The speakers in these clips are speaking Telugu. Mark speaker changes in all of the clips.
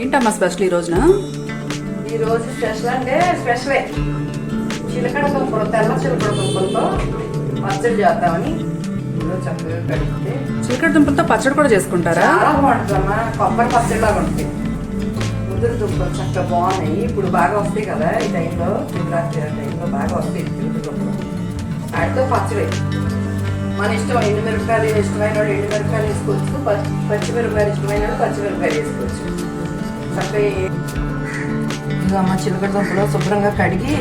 Speaker 1: ఏంటమ్మా స్పెషల్ ఈ రోజున?
Speaker 2: ఈ రోజు స్పెషల్ అంటే స్పెషలే. చిలకడ దుంపలు తెల్ల చిలకడ దుంపలతో పచ్చడి చేద్దామని చక్కగా కడిగితే
Speaker 1: చిలకడ దుంపలతో పచ్చడి కూడా చేసుకుంటారా?
Speaker 2: చాలా బాగుంటుందమ్మా. కొబ్బరి పచ్చడిలాగా ఉంటుంది. ముదురు దుంపలు చక్కగా బాగున్నాయి. ఇప్పుడు బాగా వస్తాయి కదా ఈ టైంలో. శివరాత్రి టైంలో బాగా వస్తాయి ముదురు దుంపలు. వాటితో పచ్చడి. మన ఇష్టం ఎండుమిరపకాయలు ఇష్టమైన వాళ్ళు ఎండుమిరపకాయలు వేసుకోవచ్చు? పచ్చి పచ్చిమిరపకాయలు ఇష్టమైన వాళ్ళు పచ్చిమిరపకాయలు వేసుకోవచ్చు. చక్కగా ఇదిగో అమ్మ చిలకడ దుంపలు శుభ్రంగా కడిగి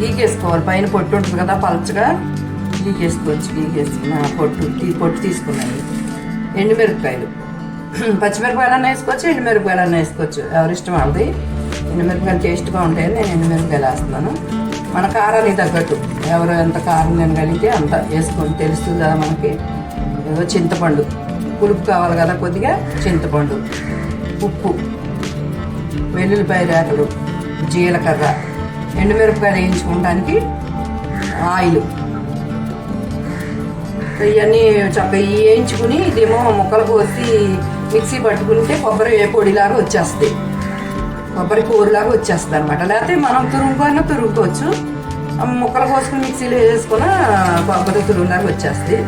Speaker 2: గీకేసుకోవాలి. పైన పొట్టు ఉంటుంది కదా పలచగా గీకేసుకోవచ్చు గీకేసుకున్న పొట్టు తీ పొట్టు తీసుకున్నాయి ఎండుమిరపకాయలు. పచ్చిమిరపకాయలన్నా వేసుకోవచ్చు ఎండుమిరపకాయలన్నా వేసుకోవచ్చు. ఎవరి ఇష్టం వాళ్ళది. ఎండుమిరపకాయలు టేస్ట్గా ఉంటాయని నేను ఎండుమిరపకాయలు వేస్తున్నాను. మన కారానికి తగ్గట్టు. ఎవరు ఎంత కారం తినగలిగితే అంత వేసుకొని తెలుస్తుంది కదా మనకి. ఏదో చింతపండు. పులుపు కావాలి కదా కొద్దిగా చింతపండు. ఉప్పు. వెల్లుల్లిపాయ రేకలు జీలకర్ర ఎండుమిరపకాయలు వేయించుకోవడానికి ఆయిల్. ఇవన్నీ చక్కగా వేయించుకుని ఇదేమో ముక్కలు కోసి మిక్సీ పట్టుకుంటే కొబ్బరి పొడిలాగా వచ్చేస్తాయి. కొబ్బరి కూరలాగా వచ్చేస్తుంది అనమాట లేకపోతే మనం తురుముకొని తురుగుకోవచ్చు ముక్కలు కోసుకుని మిక్సీలో వేసుకున్న కొబ్బరి తురుగులాగా వచ్చేస్తుంది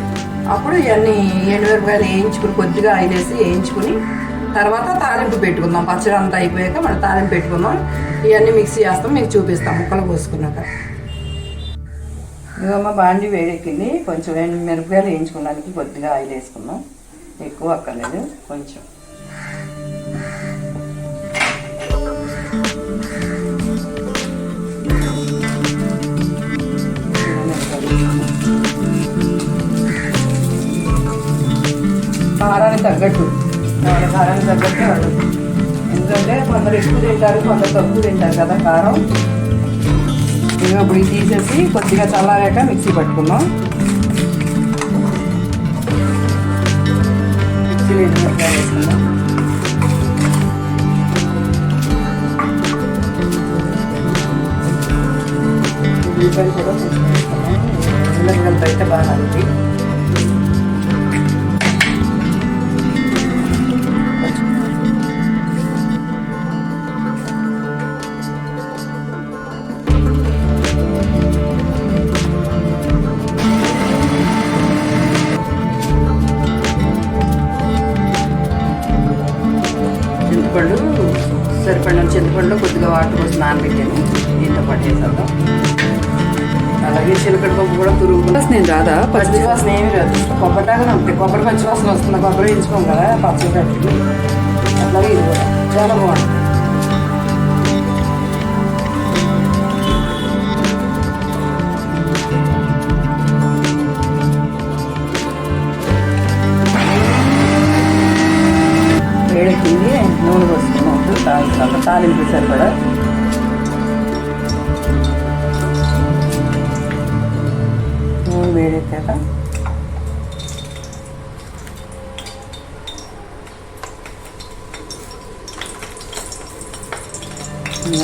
Speaker 2: అప్పుడు ఇవన్నీ ఎండుమిరపకాయలు వేయించుకుని కొద్దిగా ఆయిల్ వేసి వేయించుకుని తర్వాత తాలింపు పెట్టుకుందాం. పచ్చడి అంతా అయిపోయాక మళ్ళీ తాలింపు పెట్టుకుందాం. ఇవన్నీ మిక్సీ చేస్తాం. మీకు చూపిస్తాం. ముక్కలు పోసుకున్నాక ఇదమ్మ బాండి వేడెక్కింది. కొంచెం మిరపకాయలు వేయించుకోవడానికి కొద్దిగా ఆయిల్ వేసుకుందాం. ఎక్కువ అక్కర్లేదు. కొంచెం. కారానికి తగ్గట్టు. వాళ్ళ కారానికి తగ్గట్టు వాళ్ళు ఎందుకంటే కొందరు ఎక్కువ తింటారు కొందరు తక్కువ తింటారు కదా కారం. ఇంకా ఇప్పుడు ఇది తీసేసి కొద్దిగా చల్లారాక మిక్సీ పట్టుకుందాం. మిక్సీ ఎండుమిరపకాయలు వేసుకుందాం ఉల్లిపాయలు కూడా కొంచెం వేసుకుందాం ఉల్లిగడ్డలతో అయితే బాగా చింతపండు సరిపడిన చింతపండులో కొద్దిగా వాటర్ పోసి నానబెట్టాను. దీంతో పాటు వేసేద్దాం అలాగే చిలకడ పప్పు కూడా తురుగు
Speaker 1: నేను రాదా?
Speaker 2: పచ్చి వాసన ఏమి రాదు. కొబ్బరిలాగానే ఉంటుంది కొబ్బరి పచ్చి వాసన వస్తుంది. కొబ్బరి వేయించుకోం కదా పచ్చడి అట్లాగే ఇది కూడా. చాలా బాగుంటుంది. పోసుకున్నాం తాలింపు తాలింపు సరిపడా నూనె వేడెక్కాక.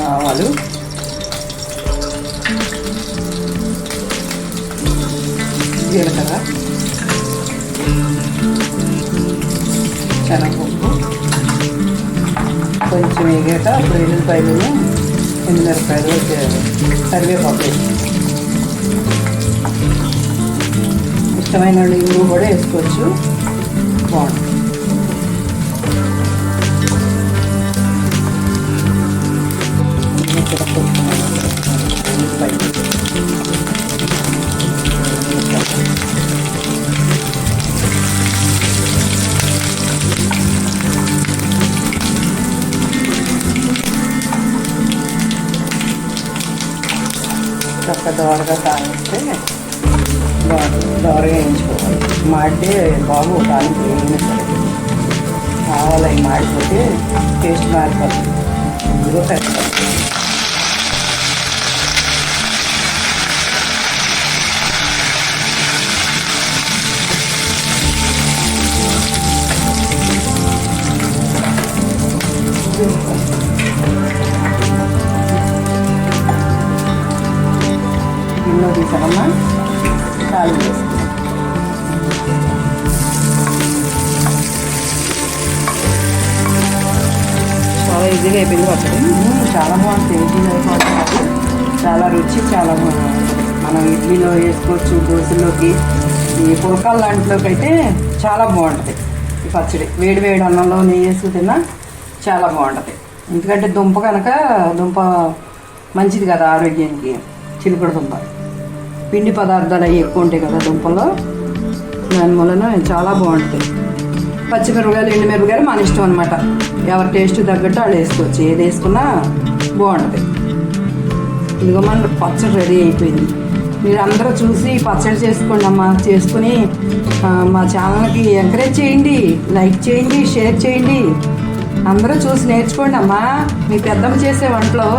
Speaker 2: ఆవాలు. జీలకర్ర. శనగపప్పు. కొంచెం వేగాక అప్పుడు ఎల్లుల్లిపాయలు ఎండుమిరపకాయలు కరివేపాకు. ఇష్టమైన వాళ్ళు ఇంగువ కూడా వేసుకోవచ్చు. బాగుంటుంది. దోరగా తాగిస్తే బాగుంటుంది దోరగా వేయించుకోవాలి మాడితే బాగు తాలింపు వేయని సరే ఆవాలు అవి మాడిపోతే టేస్ట్ మారిపోతుంది ఇదిగో పెట్టాలి గిన్నె తీసామమ్మా తాలింపు వేసుకుందాం
Speaker 1: ఈజీగా అయిపోయింది పచ్చడి
Speaker 2: చాలా బాగుంటుంది ఇడ్లీలో అయిపోతుంది చాలా రుచి చాలా బాగుంటుంది మనం ఇడ్లీలో వేసుకోవచ్చు దోశలోకి ఈ పుల్కాల దాంట్లోకి అయితే చాలా బాగుంటుంది. ఈ పచ్చడి. వేడి వేడి అన్నంలో నెయ్యి వేసుకు తిన్నా చాలా బాగుంటుంది. ఎందుకంటే దుంప కనుక దుంప మంచిది కదా ఆరోగ్యానికి. చిలుకడ దుంప. పిండి పదార్థాలు అవి ఎక్కువ ఉంటాయి కదా దుంపలో దాని వలన చాలా బాగుంటుంది పచ్చిమిరపకాయలు ఎండు మిరపకాయలు మన ఇష్టం అనమాట ఎవరి టేస్ట్ తగ్గట్టు వాళ్ళు వేసుకోవచ్చు. ఏది వేసుకున్నా బాగుంటుంది. ఇదిగో మన పచ్చడి రెడీ అయిపోయింది. మీరు అందరూ చూసి పచ్చడి చేసుకోండి అమ్మా. చేసుకుని మా ఛానల్కి ఎంకరేజ్ చేయండి. లైక్ చేయండి షేర్ చేయండి. అందరూ చూసి నేర్చుకోండి అమ్మా. మీ పెద్దమ్మ చేసే వంటలో